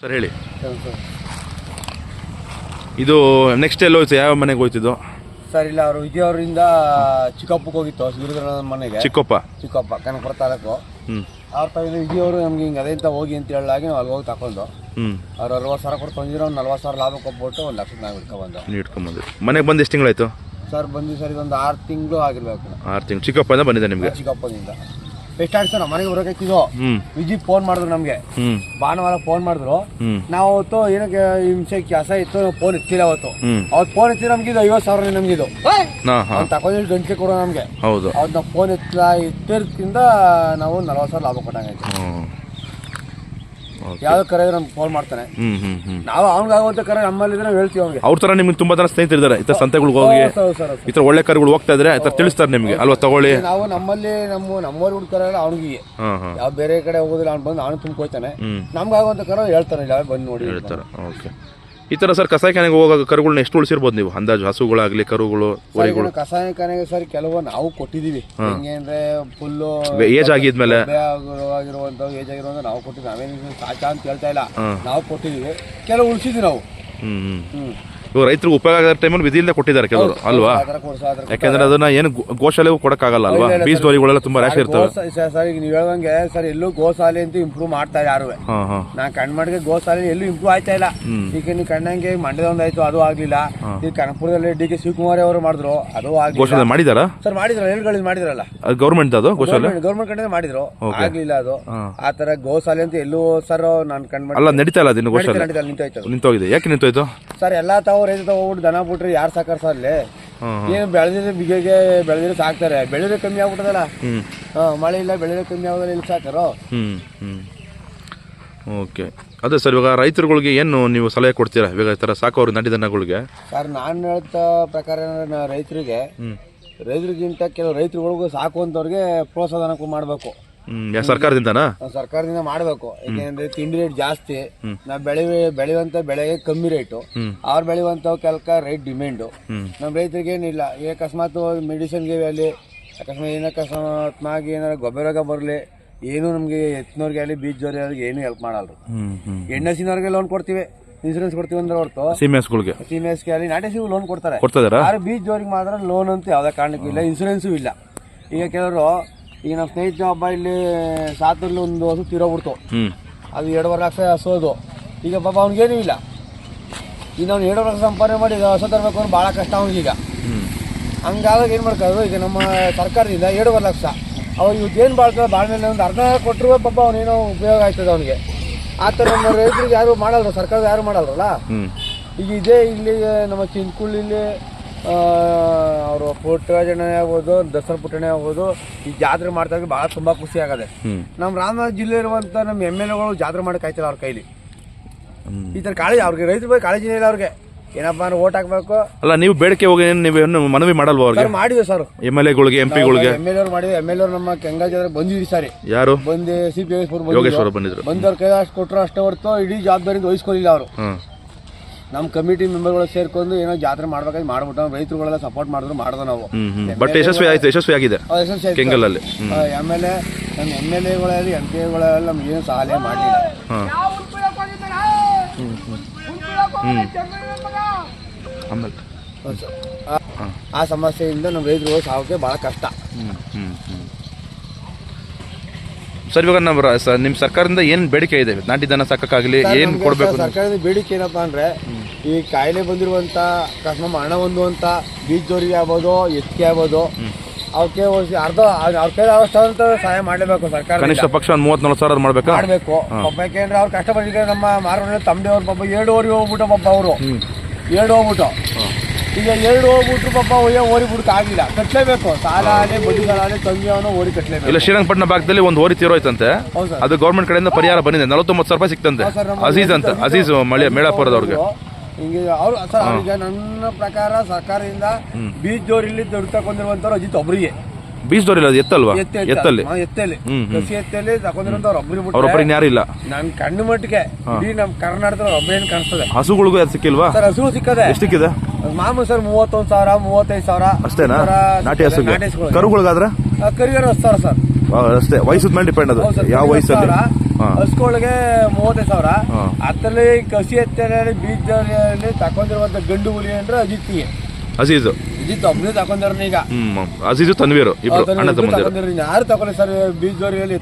Sir ಹೇಳಿ. ಇದು next ಎಲ್ಲಿ ಹೋಯ್ತು ಯಾವ ಮನೆಗೆ ಹೋಯ್ತಿದ್ದು? ಸರ್ ಇಲ್ಲ ಅವರು ವಿಜಯವರಿಂದ ಚಿಕ್ಕಪ್ಪಗೆ ಹೋಗಿತ್ತು ಗಿರಿಧರ ಮನೆಗೆ. ಚಿಕ್ಕಪ್ಪ? ಚಿಕ್ಕಪ್ಪ ಕನಕಪುರ ತಾಲೂಕು. ಹ್ಞೂ ಅವ್ರ ತಾಯಿ ವಿಜಯವರು ನಮ್ಗೆ ಹಿಂಗೆ ಅದೇ ಅಂತ ಹೋಗಿ ಅಂತ ಹೇಳಲಾಗಿ ನಾವು ಅಲ್ಲಿ ಹೋಗಿ ತಗೊಂಡು. ಹ್ಞೂ ಅವ್ರು ಅರವತ್ತು ಸಾವಿರ ಕೊಟ್ಟು ತಂದಿರೋ ಒಂದು ನಲ್ವತ್ತು ಸಾವಿರ ಲಾಭ ಕೊಟ್ಬಿಟ್ಟು ಒಂದು ಲಕ್ಷ ನಾವು ಇಟ್ಕೊಬಂದು ನೀವು ಇಟ್ಕೊಂಬಂದ್ರಿ ಮನೆಗೆ ಬಂದು ಎಷ್ಟು ತಿಂಗಳಾಯ್ತು? ಸರ್ ಬಂದು ಸರ್ ಇದೊಂದು ಆರು ತಿಂಗಳು ಆಗಿರ್ಬೇಕು. ಆರು ತಿಂಗಳು. ಚಿಕ್ಕಪ್ಪನ ಬಂದಿದೆ ನಿಮಗೆ? ಚಿಕ್ಕಪ್ಪನಿಂದ ಎಷ್ಟು ಆಗ್ತಾರ ನಮ್ಮ ಮನೆಗೆ ಬರೋಕಿದ್ದು ವಿಜಿ ಫೋನ್ ಮಾಡಿದ್ರು ನಮಗೆ. ಭಾನುವಾರ ಫೋನ್ ಮಾಡಿದ್ರು. ನಾವು ಅವತ್ತು ಏನಕ್ಕೆ ಹಿಂಸೆ ಕೆಲಸ ಇತ್ತು ಫೋನ್ ಇತ್ತಿಲ್ಲ ಅವತ್ತು. ಅವತ್ ಅವತ್ತು ಫೋನ್ ಇತ್ತಿಲ್ಲ ನಮ್ಗೆ ಇದು ಐವತ್ತು ಸಾವಿರ ನಮ್ಗಿದು. ಹಾಂ. ಗಂಟೆ ಕೊಡೋ ನಮಗೆ. ಹೌದು. ನಾವ್ ನಾವು ಫೋನ್ ಇತ್ತಿಲ್ಲ ಇಟ್ಟಿರ್ಕಿಂದ ನಾವು ನಲ್ವತ್ತು ಸಾವಿರ ಲಾಭ ಓಕೆ ಯಾವ್ದು ಕರೆ ನಮ್ಗೆ ಫೋನ್ ಮಾಡ್ತಾನೆ. ನಾವು ಅವ್ನಿಗೆ ಆಗುವಂತ ಕರೆ ನಮ್ಮಲ್ಲಿದ್ರೆ ನಾವು ಹೇಳ್ತೀವಿ ಅವ್ನಿಗೆ. ಅವ್ರ ತರ ನಿಮ್ಗೆ ತುಂಬಾ ಜನ ಸ್ನೇಹಿತರಿದ್ದಾರೆ. ಈ ತರ ಸಂತೆಗಳಿಗೆ ಹೋಗಿ ಹೌದು ಸರ್, ಹೌದು. ಈ ತರ ಒಳ್ಳೆ ಕರೆಗಳು ಹೋಗ್ತಾ ಇದ್ರೆ ಈ ತಿಳಿಸ್ತಾರೆ ನಿಮಗೆ. ಅಲ್ವಾ ತಗೊಳ್ಳಿ. ನಾವು ನಮ್ಮಲ್ಲಿ ನಮ್ಮ ನಮ್ಮವ್ರು ಹುಡ್ಕರ ಅವನಿಗೆ. ಹಾಂ ಹಾಂ. ಯಾವ ಬೇರೆ ಕಡೆ ಹೋಗೋದಿಲ್ಲ ಅವ್ನು ಬಂದು ಅವ್ನು ತುಂಬ್ಕೊಯ್ತಾನೆ ಹ್ಞೂ ನಮ್ಗೆ ಆಗುವಂತ ಕರೆ ಹೇಳ್ತಾನೆ ಇಲ್ಲ ಬಂದು ನೋಡಿ ಹೇಳ್ತಾರೆ. ಓಕೆ ಈ ಥರ ಸರ್ ಕಸಾಯಿಖಾನೆಗೆ ಹೋಗೋ ಕರುಗಳನ್ನ ಎಷ್ಟು ಉಳಿಸಿರ್ಬೋದು ನೀವು? ಅಂದಾಜು ಹಸುಗಳಾಗಲಿ ಕರುಗಳು ಓರಿಗಳು. ಕಸಾಯ ಕನೆಗೆ ಸರ್ ಕೆಲವು ನಾವು ಕೊಟ್ಟಿದೀವಿ ಹೆಂಗೇಂದ್ರೆ ಫುಲ್ ಫುಲ್ಲು ಏಜ್ ಆಗಿದ್ಮೇಲೆ. ಆಗಿರುವಂತ ಏಜ್ ಆಗಿರುವಂತ ನಾವು ಕೊಟ್ಟಿದ್ವಿ ನಾವೇನು ಸಾಚಾ ಅಂತ ಹೇಳ್ತಾ ಇಲ್ಲ. ನಾವು ಕೊಟ್ಟಿದೀವಿ ಕೆಲವು ಉಳಿಸಿದ್ವಿ ನಾವು. ಹ್ಞೂ ಹ್ಞೂ ಇವಾಗ ರೈತರಿಗೆ ಉಪಯೋಗ ಆಗೋ ಟೈಮಲ್ಲಿ ವಿಧಿ ಇಲ್ಲದೆ ಕೊಟ್ಟಿದ್ದಾರೆ ಕೆಲವರು ಅಲ್ವಾ? ಯಾಕೆಂದ್ರೆ ಅದನ್ನ ಏನು ಗೋ- ಗೋಶಾಲೆಗೂ ಕೊಡಕ್ಕಾಗಲ್ಲ ಅಲ್ವಾ? ಬೀಸ್ ದೋರಿಗಳೆಲ್ಲ ತುಂಬಾ ರ್ಯಾಶ್ ಇರ್ತವೆ. ಗೋಸ- ಸರ್ ಸರ್ ಈಗ ನೀವು ಸರ್ ಎಲ್ಲೂ ಗೋಸಾಲೆ ಅಂತ ಇಂಪ್ರೂವ್ ಮಾಡ್ತಾ ಯಾರು? ಹಾ ಹಾ. ನಾ ಕಣ್ಮಡಿಗೆ ಗೋಸಾಲೆ ಎಲ್ಲೂ ಇಂಪ್ರೂವ್ ಆಯ್ತಾ ಇಲ್ಲ. ಈಗ ನೀವು ಕಣ್ಣಂಗೆ ಮಂಡ್ಯದ ಒಂದಾಯ್ತು ಅದು ಆಗ್ಲಿಲ್ಲ. ಈಗ ಕನಕಪುರದಲ್ಲಿ ಡಿ ಕೆ ಶಿವಕುಮಾರ್ ಅವರು ಮಾಡಿದ್ರು ಅದು ಆಗ್ಲಿಲ್ಲ. ಗೋಶಾಲೆ ಮಾಡಿದಾರಾ? ಸರ್ ಮಾಡಿದ್ರು ಹೇಳ್ಗಳಿದ್ ಮಾಡಿದ್ರಲ್ಲ. ಅದು ಗೌರ್ಮೆಂಟ್ ಅದು ಗೋಶಾಲೆ? ಗೌರ್ಮೆಂಟ್ ಕಡೆ ಮಾಡಿದ್ರು. ಆಗ್ಲಿಲ್ಲ ಅದು. ಆತರ ಆ ತರ ಗೋಸಾಲೆ ಅಂತ ಎಲ್ಲೂ ಸರ್ ನಾನು ಕಣ್ಮಡಿ ಅಲ್ಲ ನಡೀತಾ ಇಲ್ಲ ಅದಿನ್ನು ಗೋಶಾಲೆ? ನಿಂತೋಯ್ತು ನಿಂತೋಗಿದೆ. ಯಾಕೆ ನಿಂತೋಯ್ತು? ಸರ್ ಎಲ್ಲಾ ತಾವು ರೈತ ತಾವು ಹೋಗ್ಬಿಟ್ಟು ದನ ಬಿಟ್ರೆ ಯಾರು ಸಾಕಾರ ಸರ್ ಅಲ್ಲಿ? ಏನು ಬೆಳೆದಿದ್ರೆ ಬಿಗೆಗೆ ಬೆಳೆದಿದ್ರೆ ಸಾಕ್ತಾರೆ. ಬೆಳೆದ್ರೆ ಕಮ್ಮಿ ಆಗ್ಬಿಟ್ಟದಲ್ಲ? ಮಳೆ ಇಲ್ಲ ಬೆಳೆದ್ರೆ ಕಮ್ಮಿ ಆಗೋದ್ರೆ ಇಲ್ಲಿ ಸಾಕಾರು ಓಕೆ. ಅದೇ ಸರ್ ಇವಾಗ ರೈತರುಗಳಿಗೆ ಏನು ನೀವು ಸಲಹೆ ಕೊಡ್ತೀರಾ? ಇವಾಗ ಈ ಥರ ಸಾಕೋರು ನಡಿ ದನಗಳಿಗೆ. ಸರ್ ನಾನು ಹೇಳ್ತ ಪ್ರಕಾರ ಏನಂದ್ರೆ ನಾ ರೈತರಿಗೆ ರೈತರಿಗಿಂತ ಕೆಲವು ರೈತರುಗಳಿಗೂ ಸಾಕುವಂಥವ್ರಿಗೆ ಪ್ರೋತ್ಸಾಹ ಮಾಡಬೇಕು. ಯಾ ಸರ್ಕಾರದಿಂದನಾ? ಸರ್ಕಾರದಿಂದ ಮಾಡಬೇಕು. ಯಾಕೆಂದ್ರೆ ತಿಂಡಿ ರೇಟ್ ಜಾಸ್ತಿ ನಾವ್ ಬೆಳೆ ಬೆಳೆಯುವಂತ ಬೆಳೆಗೆ ಕಮ್ಮಿ ರೇಟು ಅವ್ರ ಅವ್ರು ಬೆಳೆಯುವಂತ ಕೆಲಕ ರೇಟ್ ಡಿಮ್ಯಾಂಡು ನಮ್ ನಮ್ಮ ರೈತರಿಗೆ ಏನಿಲ್ಲ ಈ ಅಕಸ್ಮಾತ್ ಮೆಡಿಸಿನ್ಗೆ ಅಲ್ಲಿ ಅಕಸ್ಮಾತ್ ಏನು ಅಕಸ್ಮಾತ್ಮಾಗಿ ಏನಾರ ಗೊಬ್ಬರ ಬರಲಿ ಏನು ನಮಗೆ ಎತ್ತಿನವ್ರಿಗೆ ಆಗಲಿ ಜೋರಿ ಆಗಲಿ ಏನು ಹೆಲ್ಪ್ ಮಾಡಲ್ರು. ಎಣ್ಣೆ ಸಿನವ್ರಿಗೆ ಲೋನ್ ಕೊಡ್ತೀವಿ ಇನ್ಸೂರೆನ್ಸ್ ಕೊಡ್ತೀವಿ ಅಂದ್ರೆ ಹೊರತು. ಸಿಮೆಸ್ಗಳಿಗೆ ಅಲ್ಲಿ ಆಗಲಿ ಸಿಗು ಲೋನ್ ಕೊಡ್ತಾರೆ. ಕೊಡ್ತಾ ಯಾರು ಬೀಜದವ್ರಿಗೆ ಮಾತ್ರ ಲೋನ್ ಅಂತ ಯಾವ್ದೇ ಕಾರಣಕ್ಕೂ ಇಲ್ಲ ಇನ್ಸೂರೆನ್ಸು ಇಲ್ಲ. ಈಗ ಕೆಲವರು ಈಗ ನಮ್ಮ ಸ್ನೇಹಿತ ಒಬ್ಬ ಇಲ್ಲಿ ಸಾತಲ್ಲಿ ಒಂದು ಹಸು ತಿರೋಗ್ಬಿಡ್ತು ಹ್ಞೂ ಅದು ಎರಡುವರೆ ಲಕ್ಷ ಹಸೋದು ಈಗ ಪಾಪ ಅವ್ನಿಗೇನೂ ಇಲ್ಲ. ಈಗ ಅವ್ನು ಎರಡುವರೆ ಲಕ್ಷ ಸಂಪಾದನೆ ಮಾಡಿ ಈಗ ಹಸು ತರಬೇಕು ಅಂದ್ರೆ ಭಾಳ ಕಷ್ಟ ಅವ್ನಿಗೀಗ. ಈಗ ಹಂಗಾದಾಗ ಏನು ಮಾಡ್ಕೋದು ಈಗ ನಮ್ಮ ಸರ್ಕಾರದಿಂದ ಎರಡುವರೆ ಲಕ್ಷ. ಅವ್ರು ಇವತ್ತು ಏನು ಬಾಳ್ತದೆ ಬಾಳ ಮೇಲೆ ಒಂದು ಅರ್ಧ ಕೊಟ್ಟರು ಪಾಪ ಅವನೇನೋ ಉಪಯೋಗ ಆಯ್ತದೆ ಅವನಿಗೆ. ಆ ಥರ ನಮ್ಮ ರೈತರಿಗೆ ಯಾರು ಮಾಡಲ್ಲ ಸರ್ಕಾರ ಯಾರು ಮಾಡಲ್ರಲ್ಲ? ಈಗ ಇದೇ ಇಲ್ಲಿ ನಮ್ಮ ಚಿಂತ್ಕುಳ್ಳಿಲಿ ಅವರು ಪುಟ್ಟಣೆ ಆಗ್ಬೋದು ದಸರಾ ಪುಟ್ಟಣೆ ಆಗ್ಬೋದು ಈ ಜಾತ್ರೆ ಮಾಡ್ತಾ ಭಾಳ ತುಂಬಾ ಖುಷಿ ಆಗದೆ. ನಮ್ಮ ರಾಮನಗರ ಜಿಲ್ಲೆ ಇರುವಂಥ ನಮ್ಮ ಎಂ ಎಲ್ ಎಗಳು ಜಾತ್ರೆ ಮಾಡಕ್ಕೆ ಆಯ್ತಲ್ಲ ಅವ್ರ ಕೈಲಿ. ಈ ಥರ ಕಾಳಜಿ ಅವ್ರಿಗೆ ರೈತರ ಬಗ್ಗೆ ಕಾಳಜಿ ಇಲ್ಲ ಅವ್ರಿಗೆ. ಏನಪ್ಪ ಅಂದ್ರೆ ಓಟ್ ಹಾಕ್ಬೇಕು. ಅಲ್ಲ ನೀವು ಬೇಡಿಕೆ ಹೋಗಿ ಏನು ನೀವು ಏನು ಮನವಿ ಮಾಡಲ್ವಾ ಅವ್ರಿಗೆ? ಮಾಡಿದ್ವಿ ಸರ್. ಎಂ ಎಲ್ ಎಗಳಿಗೆ ಎಂ ಪಿಗಳಿಗೆ? ಎಂ ಎಲ್ ಅವ್ರು ಮಾಡಿದ್ವಿ. ಎಂ ಎಲ್ ಅವ್ರು ನಮ್ಮ ಕೆಂಗಾ ಜಾತ್ರೆ ಬಂದಿದ್ವಿ ಸರಿ. ಯಾರು? ಬಂದು ಸಿ ಪಿ ಯೋಗೇಶ್ವರ ಬಂದಿದ್ರು. ಬಂದವ್ರ ಕೈ ಅಷ್ಟು ಕೊಟ್ಟರು ಅಷ್ಟೇ ಹೊರತು ಇಡೀ ಜವಾಬ್ದಾರಿ ವಹಿಸ್ಕೊಳ್ಳಿಲ್ಲ ಅವರು. ನಮ್ಮ ಕಮಿಟಿ ಮೆಂಬರ್ಗಳು ಸೇರ್ಕೊಂಡು ಏನೋ ಜಾತ್ರೆ ಮಾಡ್ಬೇಕಾಗಿ ಮಾಡ್ಬಿಟ್ಟು ರೈತರುಗಳೆಲ್ಲ ಸಪೋರ್ಟ್ ಮಾಡಿದ್ರು ಮಾಡ್ದೆ ನಾವು. ಬಟ್ ಯಶಸ್ವಿ ಆಯ್ತು ಯಶಸ್ವಿ ಆಗಿದೆ ಕೆಂಗಲಲ್ಲಿ. ಎ ನಮ್ಮ ಎಂ ಎಲ್ ಎಗಳಲ್ಲಿ ಎಂ ಎಗಳೆಲ್ಲ ನಮ್ಗೆ ಏನು ಸಹಾಯ ಮಾಡಲಿಲ್ಲ. ಆಮೇಲೆ ಆ ಸಮಸ್ಯೆಯಿಂದ ನಮ್ಮ ರೈತರುಗಳು ಸಾವಕ್ಕೆ ಭಾಳ ಕಷ್ಟ. ಸರ್ ಇವಾಗ ನಮ್ಮ ರ- ಸ- ನಿಮ್ಮ ಸರ್ಕಾರದಿಂದ ಏನು ಬೇಡಿಕೆ ಇದೆ? ನಾಟಿ ದನ ಸಾಕಕ್ಕಾಗಲಿ ಏನು ನಮ್ಗೆ ಕೊಡಬೇಕು ಸ- ಸರ್ಕಾರದ ಬೇಡಿಕೆ ಏನಪ್ಪಾ ಅಂದ್ರೆ ಈ ಕಾಯಿಲೆ ಬಂದಿರುವಂತ ಅಕಸ್ಮಾತ್ ಹಣ ಹೊಂದುವಂತ ಬೀಜದವರಿಗೆ ಆಗ್ಬೋದು ಎತ್ತಿಗೆ ಆಗ್ಬೋದು ಅವಕ್ಕೆ ಅರ್ಧ ಅವ್ರ ಕೈ ಅವಷ್ಟಂತ ಸಹಾಯ ಮಾಡಲೇಬೇಕು ಸರ್ಕಾರ ಕನಿಷ್ಠ ಪಕ್ಷ ಒಂದು ಮೂವತ್ತ್ ನಲ್ವತ್ತು ಸಾವಿರ ಮಾಡಬೇಕಾ? ಮಾಡಬೇಕು. ಪಾಪ ಯಾಕೆಂದ್ರೆ ಅವ್ರು ಕಷ್ಟಪಟ್ಟಿದ್ರೆ ನಮ್ಮ ಮಾರ್ಗ ತಮ್ಮದೇ ಅವ್ರ ಪಾಪ ಎರಡು ಹೋಗ್ಬಿಟ್ಟು ಪಾಪ ಅವರು. ಎರಡು ಹೋಗ್ಬಿಟ್ಟು. ಈಗ ಎರಡು ಹೋಗ್ಬಿಟ್ರು ಪಾಪ ಒಯ್ಯ ಓರಿ ಬಿಡಕ್ಕೆ ಆಗಿಲ್ಲ ಕಟ್ಲೇಬೇಕು. ಸಾಲ ಆಗಲಿ ಬಡ್ಡಿ ಸಾಲ ಆಗಲಿ ತಂಗಿ ಅವನು ಓರಿ ಕಟ್ಲೇಬೇಕು. ಇಲ್ಲ ಶ್ರೀರಂಗಪಟ್ಟಣ ಭಾಗದಲ್ಲಿ ಒಂದು ಓರಿ ತೀರೋಯ್ತಂತೆ. ಹೌದು ಸರ್. ಅದು ಗೌರ್ಮೆಂಟ್ ಕಡೆಯಿಂದ ಪರಿಹಾರ ಬಂದಿದೆ. ನಲವತ್ತೊಂಬತ್ತು ಸಾವಿರ ರೂಪಾಯಿ ಸಿಕ್ತಂತೆ. ಸರ್, ನಮ್ಮ ಅಜೀಜ್ ಅಂತ ಅಜೀಜ್ ಮಳೆ ಮೇಳಾಪುರದವ್ರಿಗೆ. ಹಿಂಗೆ ಅವ್ರು ಸರ್ ಅವ್ರಿಗೆ ನನ್ನ ಪ್ರಕಾರ ಸರ್ಕಾರದಿಂದ ಬೀಜದವ್ರು ದುಡ್ಡು ತಗೊಂಡಿರುವಂತವ್ರು ಅಜಿತ್ ಒಬ್ರಿಗೆ. ಬೀಜದವ್ರಿಲ್ಲ ಅದು ಎತ್ತಲ್ವಾ? ಎತ್ತೆ ಎತ್ತಲ್ಲಿ. ಎತ್ತಲ್ಲಿ ಹ್ಮ್, ಹ್ಮ್. ಕಸಿ ಎತ್ತಲ್ಲಿ ತಗೊಂಡಿರುವಂತವ್ರು ಒಬ್ರಿಗೆ ಬಿಟ್ರೆ ಅವ್ರೊಬ್ಬರಿಗೆ ಯಾರಿಲ್ಲ ನನ್ ಕಣ್ಣು ಮಟ್ಟಿಗೆ ಇಡೀ ನಮ್ ಕರ್ನಾಟಕದ ಒಬ್ಬರೇನ್ ಕಾಣಿಸ್ತದೆ? ಹಸುಗಳಿಗೂ ಸಿಕ್ಕಿಲ್ವಾ? ಸರ್ ಹಸುಗಳು ಸಿಕ್ಕದೆ. ಸಿಕ್ಕಿದೆ? ಮಾಮೂಲು ಸರ್ ಮೂವತ್ತೊಂದು ಸಾವಿರ ಮೂವತ್ತೈದು ಸಾವಿರ. ಅಷ್ಟೇನಾ? ನಾಟಿ ಹಸುಗೆ? ಹಸುಗಳು. ಕರುಗಳಿಗಾದ್ರೆ? ಕರಿಗರು ಹತ್ತು ಸಾವಿರ ಸರ್. ಅಷ್ಟೇ. ವಯಸ್ಸು ಮೇಲೆ ಡಿಪೆಂಡ್ ಅದು. ಯಾವ ವಯಸ್ಸಲ್ಲಿ. ಹಸ್ಗಳಿಗೆ ಮೂವತ್ತೈದು ಸಾವಿರ. ಅದರಲ್ಲಿ ಕಸಿ ಎತ್ತರಲ್ಲಿ ಬೀಜದಲ್ಲಿ ತಕೊಂಡಿರುವಂತ ಗಂಡು ಹುಲಿ ಅಂದ್ರೆ ಅಜಿತ್ಗೆ. ಅಜೀಜ್? ಅಜಿತ್ ಒಬ್ಬನೇ ತಕೊಂಡಾರ ಈಗ. ಅಜೀಜು ತನ್ವೀರು. ಇಬ್ರು ಅಣ್ಣ ತಮ್ಮಂದಿರು ಯಾರು ತಗೊಳ್ಳಿ ಸರ್ ಬೀಜದೋರಿಯಲ್ಲಿ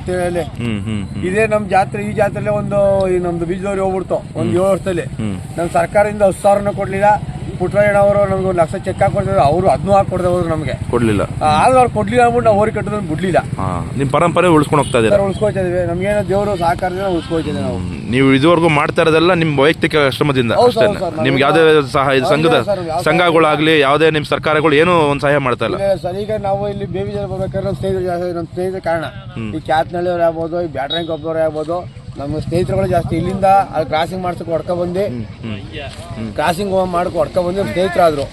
ಹ್ಮ್ ಇದೇ ನಮ್ ಜಾತ್ರೆ ಈ ಜಾತ್ರೆಲಿ ಒಂದು ನಮ್ದು ಬೀಜದೋರಿ ಹೋಗ್ಬಿಡ್ತು. ಒಂದ್ ಏಳು ವರ್ಷದಲ್ಲಿ. ನಮ್ ಸರ್ಕಾರದಿಂದ ಹತ್ತು ಸಾವಿರನ ಕೊಡ್ಲಿಲ್ಲ. ಪುಟ್ಟರಾಯಣ್ಣ ಅವರು ನಮ್ಗೆ ಒಂದು ಲಕ್ಷ ಚೆಕ್ ಹಾಕೊಡ್ತಿದ್ರು. ಅವರು ಅದನ್ನೂ ಹಾಕೊಡ್ದೆ ಹೋದ್ರು ನಮಗೆ. ಕೊಡ್ಲಿಲ್ಲ. ಆದ್ರೂ ಅವ್ರು ಕೊಡ್ಲಿಲ್ಲ ಅಂದ್ಬಿಟ್ಟು ನಾವು ಓರಿ ಕಟ್ಟೋದನ್ನ ಬಿಡ್ಲಿಲ್ಲ. ನಿಮ್ಮ ನಿಮ್ ಪರಂಪರೆ ಉಳಿಸ್ಕೊಂಡು ಹೋಗ್ತಾ ಇದ್ದಾರೆ? ಉಳಿಸ್ಕೊಳ್ತಾ ಇದೀವಿ ನಮಗೇನೋ ದೇವರು ಸಹಕಾರದಿಂದ ಉಳಿಸ್ಕೊಳ್ತಾ ಇದೀವಿ ನಾವು. ನೀವು ಇದುವರೆಗೂ ಮಾಡ್ತಾ ಇರೋದೆಲ್ಲ ನಿಮ್ಮ ವೈಯಕ್ತಿಕ ಶ್ರಮದಿಂದ ಹೌದು ಅಷ್ಟೇ ಸರ್, ನಿಮ್ಗೆ ಯಾವುದೇ ಸಹಾಯ ಇದು ಸಂಘದ ಹೌದು ಸರ್, ಯಾವ ಸಂಘಗಳಾಗ್ಲಿ ಯಾವುದೇ ನಿಮ್ಮ ಸರ್ಕಾರಗಳು ಏನೂ ಒಂದು ಸಹಾಯ ಮಾಡ್ತಾ ಇಲ್ಲ. ಇಲ್ಲ ಸರ್. ಈಗ ನಾವು ಇಲ್ಲಿ ಬೇಬಿ ಜನ ಬರ್ಬೇಕಾದ್ರೆ ನಮ್ಮ ಸ್ನೇಹಿತರು ಜಾಸ್ತಿ ನಮ್ಮ ಸ್ನೇಹಿತರ ಕಾರಣ. ಈ ಕ್ಯಾತ್ನಳ್ಳಿಯವ್ರು ಆಗ್ಬೋದು ಈ ಬ್ಯಾಟ್ರಂಗ್ ಒಬ್ಬರು ಆಗ್ಬೋದು. ನಮ್ಮ ಸ್ನೇಹಿತರುಗಳು ಜಾಸ್ತಿ ಇಲ್ಲಿಂದ ಅಲ್ಲಿ ಕ್ರಾಸಿಂಗ್ ಮಾಡ್ಸಕ್ ಹೊಡ್ಕೊ ಬಂದು. ಕ್ರಾಸಿಂಗ್ ಮಾಡ್ಕೊ ಹೊಡ್ಕೊ ಬಂದು ಸ್ನೇಹಿತರಾದ್ರು.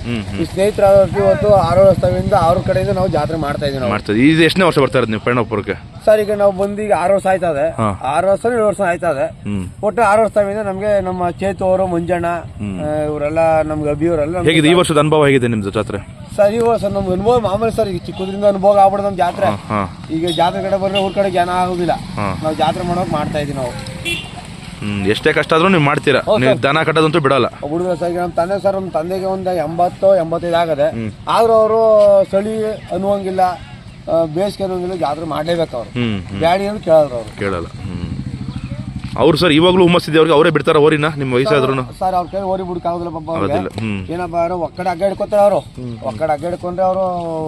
ಈ ಸ್ನೇಹಿತರಾದ್ರು ಇವತ್ತು ಆರು ವರ್ಷದಿಂದ ಅವ್ರ ಕಡೆಯಿಂದ ನಾವು ಜಾತ್ರೆ ಮಾಡ್ತಾ ಇದೀವಿ ನಾವು. ಮಾಡ್ತದೆ ಇದು ಎಷ್ಟನೇ ವರ್ಷ ಬರ್ತಾ ಇರೋದು ನೀವು ಪಯಣಪುರಕ್ಕೆ ಸರ್ ಈಗ ನಾವು ಬಂದು ಈಗ ಆರು ವರ್ಷ ಆಯ್ತದೆ. ಇದೆ ಆರು ವರ್ಷ ಏಳು ವರ್ಷ ಆಯ್ತದೆ. ಹ್ಮ್. ಒಟ್ಟು ಆರು ವರ್ಷ ನಮ್ಗೆ ನಮಗೆ ನಮ್ಮ ಚೇತು ಅವರು ಮಂಜಣ್ಣ ಇವರೆಲ್ಲ ನಮ್ಗೆ ಅಭಿಯವರೆಲ್ಲ ಹೇಗಿದೆ ಈ ವರ್ಷದ ಅನುಭವ ಹೇಗಿದೆ ನಿಮ್ದು ಜಾತ್ರೆ? ಸರ್ ಇವ ಸರ್ ನಮ್ಗೆ ಅನುಭವ ಮಾಮೂಲಿ ಸರ್ ಈಗ ಚಿಕ್ಕದ್ರಿಂದ ಅನುಭವ ಆಗ್ಬಾರ್ದು ನಮ್ಮ ಜಾತ್ರೆ. ಈಗ ಜಾತ್ರೆ ಕಡೆ ಬಂದ್ರೆ ಊರ್ ಕಡೆ ಜನ ಆಗೋದಿಲ್ಲ. ನಾವು ಜಾತ್ರೆ ಮಾಡೋಕೆ ಮಾಡ್ತಾ ಇದೀವಿ ನಾವು. ಹ್ಮ್ ಎಷ್ಟೇ ಕಷ್ಟ ಆದ್ರೂ ನೀವು ಮಾಡ್ತೀರಾ? ನೀವು ದನ ಕಟ್ಟೋದಂತೂ ಬಿಡಲ್ಲ. ಹುಡುಗರು ಸರ್ ಈಗ ನಮ್ಮ ತಂದೆ ಸರ್ ನಮ್ಮ ತಂದೆಗೆ ಒಂದು ಎಂಬತ್ತು ಎಂಬತ್ತೈದು ಆಗದೆ ಆದ್ರೂ ಅವರು ಚಳಿ ಅನ್ನುವಂಗಿಲ್ಲ ಬೇಸಿಗೆ ಅನ್ನುವಂಗಿಲ್ಲ ಜಾತ್ರೆ ಮಾಡ್ಲೇಬೇಕು ಅವ್ರು. ಹ್ಮ್ ಹ್ಮ್. ಬ್ಯಾಡಿ ಅಂತ ಕೇಳಿದ್ರು ಅವ್ರು. ಕೇಳಲ್ಲ. ಹ್ಮ್. ಅವ್ರು ಸರ್ ಇವಾಗಲೂ ಹುಮ್ಮಸ್ಸಿದೆ ಅವ್ರಿಗೆ ಅವರೇ ಬಿಡ್ತಾರ ಓರಿನ ನಿಮ್ಮ ವಯಸ್ಸಾದ್ರೂ ಸರ್ ಅವ್ರ ಕೈ ಓರಿ ಬಿಡಕ್ಕಾಗೋದಿಲ್ಲ ಪಾಪ ಅವ್ರಿಗೆ. ಆಗೋದಿಲ್ಲ ಹ್ಮ್. ಏನಪ್ಪ ಅವರು ಒಕ್ಕಡೆ ಅಗ್ಗ ಹಿಡ್ಕೊತಾರೆ ಅವರು. ಒಕ್ಕಡೆ ಅಗ್ಗ ಹಿಡ್ಕೊಂಡ್ರೆ ಅವರು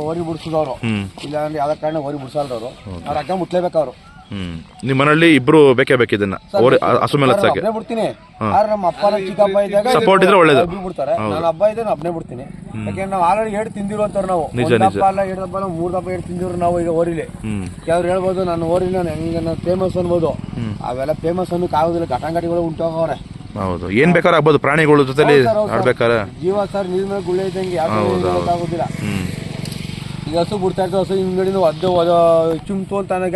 ಓರಿ ಬಿಡಿಸಿದವರು. ಇಲ್ಲ ಅಂದ್ರೆ ಯಾವ್ದೇ ಕಾರಣ ಓರಿ ಅವ್ರು ಅವ್ರ ಅಗ್ಗ ಮುಟ್ಲೇಬೇಕು ಅವರು. ಹ್ಮ್. ನಿಮ್ಮ ಮನೆಯಲ್ಲಿ ಇಬ್ರು ಬೇಕೇ ಬೇಕಿದ್ದನ್ನ ಇದನ್ನ. ಹಸು ಮೇಲೆ ಒಬ್ಬನೇ ಬಿಡ್ತೀನಿ. ಆದ್ರೆ ನಮ್ಮ ಅಪ್ಪನ ಚಿಕ್ಕಪ್ಪ ಇದ್ದಾಗ Support ಇದ್ರೆ ಒಳ್ಳೇದು. ಬಿಡ್ತಾರೆ. ನಾನು ಹಬ್ಬ ಇದ್ದಾಗ ಅಪ್ಪನೇ ಬಿಡ್ತೀನಿ. ಯಾಕೆಂದ್ರೆ ನಾವು ಆಲ್ರೆಡಿ ಹೇಳಿ ತಿಂದಿರುವಂತವ್ರು ನಾವು. ನಿಜ, ಒಂದ್. ದಪ್ಪ ಅಲ್ಲ ಎರಡು ದಪ್ಪ ಅಲ್ಲ ಮೂರ್ ದಪ್ಪ ಹೇಳಿ ತಿಂದಿರು ನಾವು ಈಗ ಓರಿಲಿ ಹ್ಮ್. ಕೆಲವ್ರು ಹೇಳ್ಬೋದು ನಾನು ಓರಿ ನಾನು ಹೆಂಗೆ ನಾನು ಫೇಮಸ್ ಅನ್ಬೋದು. ಅವೆಲ್ಲ ಫೇಮಸ್ ಅನ್ನೋಕೆ ಆಗೋದಿಲ್ಲ. ಘಟಾಂಗಟಿಗಳು ಉಂಟಾಗವ್ರೆ ಹೌದು. ಏನ್ ಬೇಕಾದ್ರೆ ಆಗ್ಬೋದು. ಪ್ರಾಣಿಗಳ ಜೊತೆಲಿ. ಆಡ್ಬೇಕಾರೆ ಜೀವ ಸರ್ ನೀರ್ ಮೇಲೆ ಗುಳ್ಳೆ ಇದ್ದಂಗೆ ಯಾವ್ದು ಆಗೋದಿಲ್ಲ ಹ್ಮ್. ಈಗ ಹಸು ಬಿಡ್ತಾ ಇರ್ತದೆ ಹಸು ಒದ್ದು ಒದ ಚುಮ್ತು ಅಂತ ನನಗ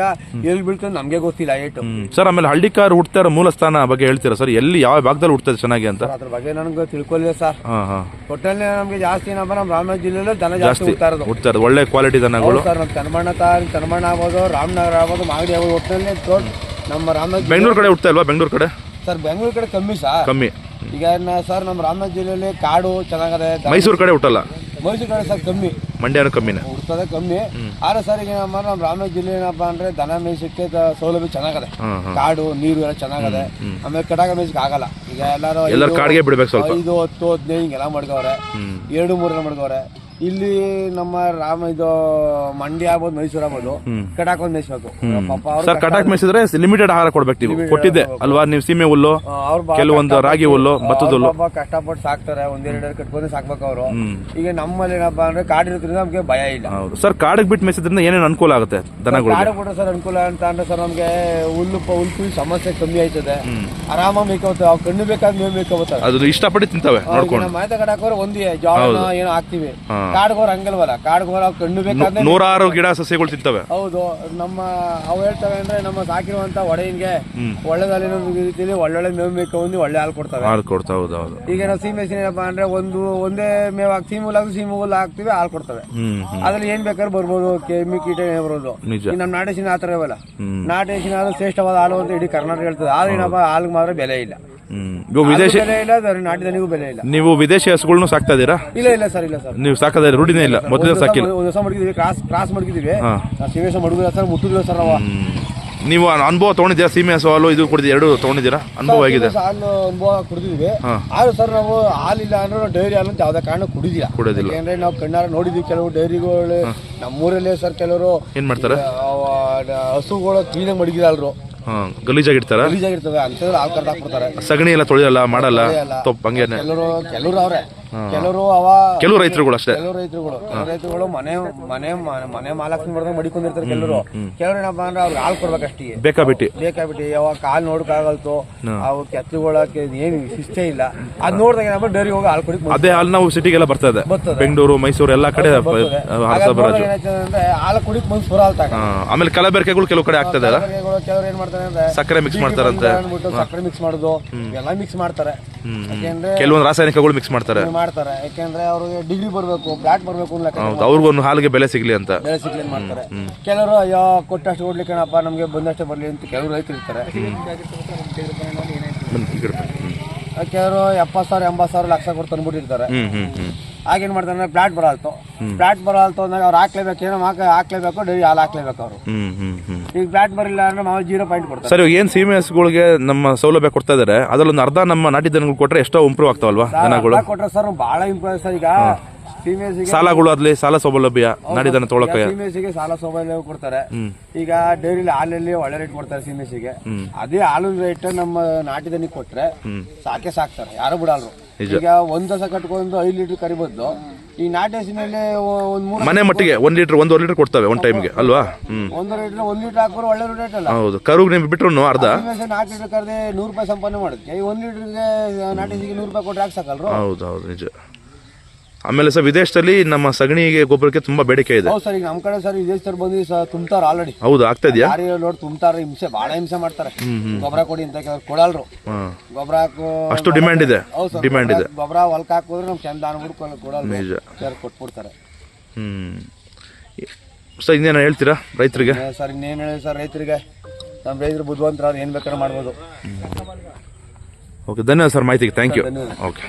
ಎಲ್ಲಿ ಬೀಳ್ತದೆ ನಮಗೆ ಗೊತ್ತಿಲ್ಲ ಏಟು ಸರ್ ಆಮೇಲೆ ಹಳ್ಳಿಕಾರ್ ಹುಡ್ತಾ ಇರೋ ಮೂಲ ಸ್ಥಾನ ಬಗ್ಗೆ ಹೇಳ್ತೀರಾ ಸರ್? ಎಲ್ಲಿ ಯಾವ ಭಾಗದಲ್ಲಿ ಹುಡ್ತದೆ ಚೆನ್ನಾಗಿ ಅಂತ? ಸರ್ ಅದ್ರ ಬಗ್ಗೆ ನನಗೆ ತಿಳ್ಕೊಲಿಲ್ಲ ಸರ್. ಹಾ ಹಾ. ಒಟ್ಟಲ್ಲಿ ನಮಗೆ ಜಾಸ್ತಿ ಏನಪ್ಪ ನಮ್ಮ ರಾಮನಗರ ಜಿಲ್ಲೆಯಲ್ಲಿ ದನ ಜಾಸ್ತಿ ಜಾಸ್ತಿ ಹುಡ್ತಾ ಇರೋದು. ಹುಡ್ತಾ ಒಳ್ಳೆ ಕ್ವಾಲಿಟಿ ದನಗಳು. ಹೌದು ಸರ್ ನಮ್ಮ ತನಮಣ್ಣ ತಾರ್ ತನಮಣ್ಣ ಆಗ್ಬೋದು ರಾಮನಗರ ಆಗ್ಬೋದು ಮಾಗಡಿ ಆಗ್ಬೋದು ಒಟ್ಟಿನಲ್ಲಿ ದೊಡ್ಡ ನಮ್ಮ ರಾಮನಗರ ಬೆಂಗಳೂರು ಕಡೆ ಹುಡ್ತಾ ಇಲ್ವಾ? ಬೆಂಗಳೂರು ಕಡೆ? ಸರ್ ಬೆಂಗಳೂರು ಕಡೆ ಕಮ್ಮಿ ಸರ್. ಕಮ್ಮಿ. ಈಗ ನ- ಸರ್ ನಮ್ಮ ರಾಮನಗರ ಜಿಲ್ಲೆಯಲ್ಲಿ ಕಾಡು ಚೆನ್ನಾಗದೆ ಮೈಸೂರು ಕಡೆ ಹುಟ್ಟಲ್ಲ? ಮೈಸೂರು ಕಡೆ ಸರ್ ಕಮ್ಮಿ. ಮಂಡ್ಯನೂ ಕಮ್ಮಿನ. ಹುಡ್ತದೆ ಕಮ್ಮಿ. ಆದ್ರೆ ಸರ್ ಈಗ ನಮ್ಮ ನಮ್ಮ ರಾಮನಗರ ಜಿಲ್ಲೆ ಏನಪ್ಪ ಅಂದ್ರೆ ದನ ಮೇಸಕ್ಕೆ ಸೌಲಭ್ಯ ಚೆನ್ನಾಗದೆ. ಕಾಡು ನೀರು ಎಲ್ಲ ಚೆನ್ನಾಗದೆ. ಆಮೇಲೆ ಕಟಾಕ ಮೇಸಕ್ಕೆ ಆಗಲ್ಲ. ಈಗ ಎಲ್ಲಾರು ಎಲ್ಲರೂ ಐದು- ಕಾಡಿಗೆ ಬಿಡ್ಬೇಕು ಸ್ವಲ್ಪ. ಐದು ಹತ್ತು ಹದಿನೈದು ಹಿಂಗೆಲ್ಲ ಮಾಡ್ಕವ್ರೆ ಎರಡು ಮೂರನ್ನ ಮಡ್ಗವ್ರೆ ಇಲ್ಲಿ ನಮ್ಮ ರಾಮ ಇದು ಮಂಡ್ಯ ಆಗ್ಬೋದು ಮೈಸೂರು ಆಗ್ಬೋದು ಕಟಾಕ್ ಒಂದ್ ಮೇಯ್ಸ್ಬೇಕು ಪಾಪ ಅವ್ರು ಸರ್ ಕಟಾಕ್ ಮೇಯಿಸಿದ್ರೆ ಲಿಮಿಟೆಡ್ ಆಹಾರ ಕೊಡ್ಬೇಕು ನೀವು. ಕೊಟ್ಟಿದ್ದೆ ಅಲ್ವಾ? ನೀವು ಸೀಮೆ ಹುಲ್ಲು ಅವ್ರು ಬಾ- ಕೆಲವೊಂದು ರಾಗಿ ಹುಲ್ಲು ಭತ್ತದ ಹುಲ್ಲು. ಪಾಪ ಕಷ್ಟಪಟ್ಟು ಸಾಕ್ತಾರೆ ಒಂದೆರಡು ಕಟ್ಕೊಂಡು ಸಾಕ್ಬೇಕು ಅವರು. ಈಗ ನಮ್ಮಲ್ಲಿ ಏನಪ್ಪಾ ಅಂದ್ರೆ ಕಾಡಿರೋದ್ರಿಂದ ನಮ್ಗೆ ಭಯ ಇಲ್ಲ. ಹೌದು. ಸರ್ ಕಾಡಿಗೆ ಬಿಟ್ಟು ಮೇಯಿಸಿದ್ರಿಂದ ಏನೇನು ಅನುಕೂಲ ಆಗುತ್ತೆ ದನಗಳಿಗೆ? ಕಾಡು ಸರ್ ಅನುಕೂಲ ಅಂತ ಅಂದ್ರೆ ಸರ್ ನಮ್ಗೆ ಹುಲ್ಲು ಪ- ಹುಲ್ಲು ಕುಯ್ಯೋ ಸಮಸ್ಯೆ ಕಮ್ಮಿ ಆಯ್ತದೆ. ಆರಾಮಾಗಿ ಮೇಯ್ಕೋತಾರೆ ಅವ್ರು ಕಣ್ಣು ಬೇಕಾದ್ರೆ ಮೇವು ಮೇಯ್ಕೋತಾರೆ ಅದು ಇಷ್ಟಪಟ್ಟು ತಿಂತವೆ ನೋಡ್ಕೊಂಡು ನಮ್ಮ ಮಾಹಿತಿ ಕಡೆ ಹಾಕೋರು ಒಂದೇ ಜಾಬ್ ಏನೋ ಹಾಕ್ತಿವಿ. ಹಾ. ಕಾಡ್ಗೋರ್ ಹಂಗಲ್ವಲ್ಲ ಕಾಡ್ಗೋರ್ ಅವ್ ಕಣ್ಣು ಬೇಕಾದ್ರೆ ನೂರಾರು ಗಿಡ ಸಸ್ಯಗಳು ಸಿಗ್ತವೆ ಹೌದು ನಮ್ಮ ಅವು ಹೇಳ್ತವೆ ಅಂದ್ರೆ ನಮ್ಮ ಸಾಕಿರುವಂತ ಒಡೆಯಿಂಗೆ. ಒಳ್ಳೆದಲ್ಲಿ ರೀತಿಯಲ್ಲಿ ಒಳ್ಳೊಳ್ಳೆ ಮೇವು ಮೇಯ್ಕೊಂಡು ಒಳ್ಳೆ ಹಾಲು ಕೊಡ್ತವೆ. ಹಾಲು ಕೊಡ್ತಾ ಹೌದು ಹೌದು. ಈಗ ನಾವು ಸೀಮೆ ಏನಪ್ಪಾ ಅಂದ್ರೆ ಒಂದು ಒಂದೇ ಮೇವು ಹಾಕಿ ಸೀಮೆ ಹಾಕಿ ಸೀಮೆ ಹುಲ್ಲು ಹಾಕ್ತಿವಿ ಹಾಲು ಕೊಡ್ತವೆ. ಅದ್ರಲ್ಲಿ ಏನ್ ಬೇಕಾದ್ರೆ ಬರ್ಬೋದು ಕೆಮ್ಮಿ ಕೀಟ ಬರೋದು ನಮ್ಮ ನಾಟೇಶಿನ ಆತರ ಇವಲ್ಲ. ನಾಟೇಶಿನ ಆದ್ರೂ ಶ್ರೇಷ್ಠವಾದ ಹಾಲು ಅಂತ ಇಡೀ ಕರ್ನಾಟಕ ಹೇಳ್ತದೆ. ಆದ್ರೆ ಏನಪ್ಪ ಹಾಲ್ಗೆ ಮಾತ್ರ ಬೆಲೆ ಇಲ್ಲ. ಇವಾಗ ವಿದೇಶಿ ಬೆಲೆ ಇಲ್ಲ ಅದ್ರ ಬೆಲೆ ಇಲ್ಲ. ನೀವು ವಿದೇಶಿ ಹಸುಗಳನ್ನು ಸಾಕ್ತಾ ಇದೀರಾ ಇಲ್ಲ ಇಲ್ಲ ಸರ್ ಇಲ್ಲ ಸರ್. ನೀವು ಸಾಕದ ರೂಢಿನೇ ಇಲ್ಲ. ಮೊದಲೇ ಸಾಕಿಲ್ಲ. ಒಂದು ದಿವಸ ಮಡಗಿದ್ವಿ ಕ್ರಾಸ್ ಕ್ರಾಸ್ ಮಡಗಿದ್ವಿ. ಸೀಮೆ ನಾವು ಸೀಮೆಸ ಮಡಗಿಲ್ಲ ಸರ್ ಸರ್ ನಾವು ನೀವು ಅನುಭವ ತಗೊಂಡಿದ್ದೀರಾ? ಸೀಮೆ ಹಸು ಹಾಲು ಇದು ಕುಡಿದು ಎರಡು ತೊಗೊಂಡಿದ್ದೀರಾ? ಅನುಭವ ಆಗಿದೆ ಹಾಲು ಅನುಭವ ಕುಡಿದಿದ್ವಿ. ಆದ್ರೆ ಸರ್ ನಾವು ಹಾಲಿಲ್ಲ ಅಂದ್ರೆ ನಾವು ಡೈರಿ ಹಾಲು ಅಂತ ಯಾವ್ದೇ ಕಾರಣ ಕುಡಿದಿಲ್ಲ. ಕುಡಿಯೋದಿಲ್ಲ ಯಾಕೆಂದ್ರೆ ನಾವು ಕಣ್ಣಾರ ನೋಡಿದ್ವಿ ಕೆಲವು ಡೈರಿಗಳು. ನಮ್ಮೂರಲ್ಲೇ ಸರ್ ಕೆಲವರು ಏನ್ ಮಾಡ್ತಾರೆ? ಹಸುಗಳು ಕ್ಲೀನಾಗಿ ಮಡಗಿರಲ್ರು ಹಾ ಗಲೀಜಾಗಿಡ್ತಾರ? ಗಲೀಜಾಗಿರ್ತವೆ ಕರ್ದು ಹಾಕ್ಬಿಡ್ತಾರೆ ಸಗಣಿ ಎಲ್ಲ ತೊಳೆಯಲ್ಲ ಮಾಡಲ್ಲ? ತೊಪ್ಪ ತಪ್ಪು ಹಂಗೇನೆ. ಕೆಲವರು ಕೆಲವರು ಅವ್ರೆ. ಕೆಲವರು ಅವ ಕೆಲವು ರೈತರುಗಳು ಅಷ್ಟೇ. ಕೆಲವು ರೈತರುಗಳು ಕೆಲವು ರೈತರುಗಳು ಮನೆ ಮನೆ ಮನೆ- ಮಾಲಕ್ಷ್ಮಿ ಬರ್ದಂಗ್ ಮಡಿಕೊಂಡಿರ್ತಾರೆ ಕೆಲವರು. ಕೆಲವರು ಏನಪ್ಪಾ ಅಂದ್ರೆ ಅವ್ರಿಗೆ ಹಾಲು ಕೊಡ್ಬೇಕಷ್ಟೇ. ಬೇಕಾ ಬೇಕಾಬಿಟ್ಟಿ ಬೇಕಾಗ್ಬಿಟ್ಟು ಯಾವಾಗ ಕಾಲ್ ನೋಡಕ್ಕಾಗಲ್ತು ಅವು ಕೆತ್ತುಗಳಕ್ಕೆ ಏನು ಶಿಷ್ಟೆ ಇಲ್ಲ. ಅದ್ ನೋಡಿದಾಗ ಏನಪ್ಪ ಡೈರಿ ಹೋಗಿ ಹಾಲು ಕುಡಿ ಅದೇ ಹಾಲು ನಾವು ಸಿಟಿಗೆಲ್ಲ ಬರ್ತಾ ಇದೆ. ಬೆಂಗಳೂರು ಮೈಸೂರು ಎಲ್ಲಾ ಕಡೆ ಬರೋದು ಹಾಲು ಕುಡಿಕ್ ಮುಂದೆ ಸುರ ಹಾಲ್ತಾಗ ಆಮೇಲೆ ಕಲಬೆರಕೆಗಳು ಕೆಲವು ಕಡೆ ಆಗ್ತದೆ ಕೆಲವರು ಏನ್ ಮಾಡ್ತಾರೆ ಅಂದ್ರೆ ಸಕ್ಕರೆ ಮಿಕ್ಸ್ ಮಾಡ್ತಾರಂತೆ. ಸಕ್ಕರೆ ಮಿಕ್ಸ್ ಮಾಡುದು. ಎಲ್ಲ ಮಿಕ್ಸ್ ಮಾಡ್ತಾರೆ. ಯಾಕೆಂದ್ರೆ ಕೆಲವೊಂದು ರಾಸಾಯನಿಕಗಳು ಮಿಕ್ಸ್ ಮಾಡ್ತಾರೆ. ಮಾಡ್ತಾರೆ. ಯಾಕೆಂದ್ರೆ ಅವ್ರಿಗೆ ಡಿಗ್ರಿ ಬರಬೇಕು ಫ್ಲಾಟ್ ಬರಬೇಕು ಹೌದು ಅವ್ರಿಗೊಂದು ಹಾಲಿಗೆ ಬೆಲೆ ಸಿಗ್ಲಿ ಅಂತ. ಬೆಳೆ ಸಿಗ್ಲಿ ಮಾಡ್ತಾರೆ. ಕೆಲವರು ಅಯ್ಯೋ ಕೊಟ್ಟಷ್ಟು ಕೊಡ್ಲಿಕ್ಕೇನಪ್ಪ ನಮಗೆ ಬಂದಷ್ಟೇ ಬರಲಿ ಅಂತ ಕೆಲವರು ರೈತರು ಇರ್ತಾರೆ ಬನ್ನಿ, ಈ ಕಡೆ ಬನ್ನಿ. ಹ್ಮ್. ಕೆಲವರು ಎಪ್ಪತ್ತು ಸಾವಿರ ಎಂಬತ್ತು ಸಾವಿರ ಲಕ್ಷ ಕೊಟ್ಟು ತಂದ್ಬಿಟ್ಟಿರ್ತಾರೆ. ಹ್ಮ್ ಹ್ಮ್ ಹ್ಮ್. ಆಗೇನ್ ಮಾಡ್ತಾರೆ ಅಂದ್ರೆ ಫ್ಲಾಟ್ ಬರಲ್ತು. ಫ್ಲಾಟ್ ಬರಲ್ತು ಅಂದಾಗ ಅವ್ರು ಹಾಕ್ಲೇಬೇಕು ಏನೋ ಹಾಕ ಹಾಕ್ಲೇಬೇಕು ಡೈಲಿ ಹಾಲು ಹಾಕ್ಲೇಬೇಕು ಅವರು. ಹ್ಮ್ ಹ್ಮ್ ಹ್ಮ್. ಈಗ ಬ್ಯಾಟ್ ಬರಲಿಲ್ಲ ಅಂದ್ರೆ ನಾವು ಜೀರೋ ಪಾಯಿಂಟ್ ಕೊಡ್ತಾರೆ ಸರ್ ಇವಾಗ ಏನು ಸೀಮೆ ಗಳಿಗೆ ನಮ್ಮ ಸೌಲಭ್ಯ ಕೊಡ್ತಾ ಇದಾರೆ ಅದರಲ್ಲೊಂದು ಅರ್ಧ ನಮ್ಮ ನಾಟಿ ದನಗಳು ಕೊಟ್ರೆ ಎಷ್ಟೋ ಇಂಪ್ರೂವ್ ಆಗ್ತಾವಲ್ವಾ ದನಗಳು? ಕೊಟ್ಟರೆ ಕೊಟ್ರೆ ಸರ್ ಭಾಳ ಇಂಪ್ರೂವ್ ಸರ್. ಈಗ ಸೀಮೆಸಿಗೆ ಸಾಲಗಳು ಅದ್ಲಿ ಸಾಲ ಸೌಲಭ್ಯ ನಾಟಿ ದನ ತೊಗೊಳಕ್ಕೆ. ಸೀಮೆಸಿಗೆ ಸಾಲ ಸೌಲಭ್ಯ ಕೊಡ್ತಾರೆ. ಈಗ ಡೈರಿಲಿ ಹಾಲಲ್ಲಿ ಒಳ್ಳೆ ರೇಟ್ ಕೊಡ್ತಾರೆ ಸಿಮೇಸಿಗೆ. ಅದೇ ಹಾಲು ರೇಟ್ ನಮ್ಮ ನಾಟಿ ದನಿಗೆ ಕೊಟ್ರೆ ಸಾಕೆ ಸಾಕ್ತಾರೆ ಯಾರು ಬಿಡಲ್ರು. ಈಗ ಒಂದ್ ದಸ ಕಟ್ಕೊಂಡು ಐದು ಲೀಟರ್ ಕರಿ ಬದಲು ಈ ನಾಟಿ ಒಂದು ಮೂರು ಮನೆ ಮಟ್ಟಿಗೆ ಒಂದ್ ಲೀಟರ್ ಒಂದೂವರೆ ಲೀಟರ್ ಕೊಡ್ತವೆ ಒಂದ್ ಟೈಮ್ಗೆ ಅಲ್ವಾ? ಹ್ಮ್. ಒಂದು ಲೀಟರ್ ಒಂದ್ ಲೀಟರ್ ಹಾಕೋರು ಒಳ್ಳೆ ರೇಟ್ ಅಲ್ಲ ಹೌದು. ಕರುಗ್ ನಿಮ್ಗೆ ಬಿಟ್ರು ಅರ್ಧ? ಸೀಮೆಸಿ ನಾಲ್ಕು ಲೀಟರ್ ಕರೆದೇ ನೂರು ರೂಪಾಯಿ ಸಂಪಾದನೆ ಮಾಡುತ್ತೆ. ಈ ಒಂದ್ ಲೀಟರ್ಗೆ ನಾಟಿ ಹಸಿಗೆ ನೂರು ರೂಪಾಯಿ ಕೊಟ್ರೆ ಹಾಕ್ಸಕಲ್ರು ಹೌದು ಹೌದು ನಿಜ. ಆಮೇಲೆ ಸರ್ ವಿದೇಶದಲ್ಲಿ ನಮ್ಮ ಸಗಣಿಗೆ ಗೊಬ್ಬರಕ್ಕೆ ತುಂಬಾ ಬೇಡಿಕೆ ಇದೆ. ಹೌದು ಸರ್ ಈಗ ನಮ್ಮ ಕಡೆ ಸರ್ ವಿದೇಶದವ್ರು ಬಂದ್ವಿ ಸರ್ ತುಂಬ್ತಾರ ಆಲ್ರೆಡಿ ಹೌದು ಆಗ್ತಾ ಇದೆಯಾ? ಯಾರು ನೋಡಿ ತುಂಬ್ತಾರ ಹಿಂಸೆ ಭಾಳ ಹಿಂಸೆ ಮಾಡ್ತಾರೆ. ಗೊಬ್ಬರ ಕೊಡಿ ಅಂತ ಕೇಳಿದ್ರೆ ಕೊಡಲ್ರು. ಗೊಬ್ಬರ ಹಾಕು ಅಷ್ಟು ಡಿಮ್ಯಾಂಡ್ ಇದೆ. ಹೌದು ಸರ್ ಡಿಮ್ಯಾಂಡ್ ಇದೆ. ಗೊಬ್ಬರ ಹೊಲಕ್ಕೆ ಹಾಕಿದ್ರೆ ನಮ್ಗೆ ಚಂದ ಅನ್ಬಿಟ್ಟು ಕೊಡಲ್ಲ ಸರ್ ಕೊಟ್ಬಿಡ್ತಾರೆ. ಹ್ಮ್. ಸರ್ ಇನ್ನೇನು ಹೇಳ್ತೀರಾ ರೈತರಿಗೆ? ಸರ್ ಇನ್ನೇನು ಹೇಳಿ ಸರ್ ರೈತರಿಗೆ. ನಮ್ಮ ರೈತರು ಬುದ್ಧಿವಂತರ ಏನು ಬೇಕಾದ್ರೂ ಮಾಡ್ಬೋದು. ಓಕೆ ಧನ್ಯವಾದ ಸರ್ ಮಾಹಿತಿಗೆ. Thank you okay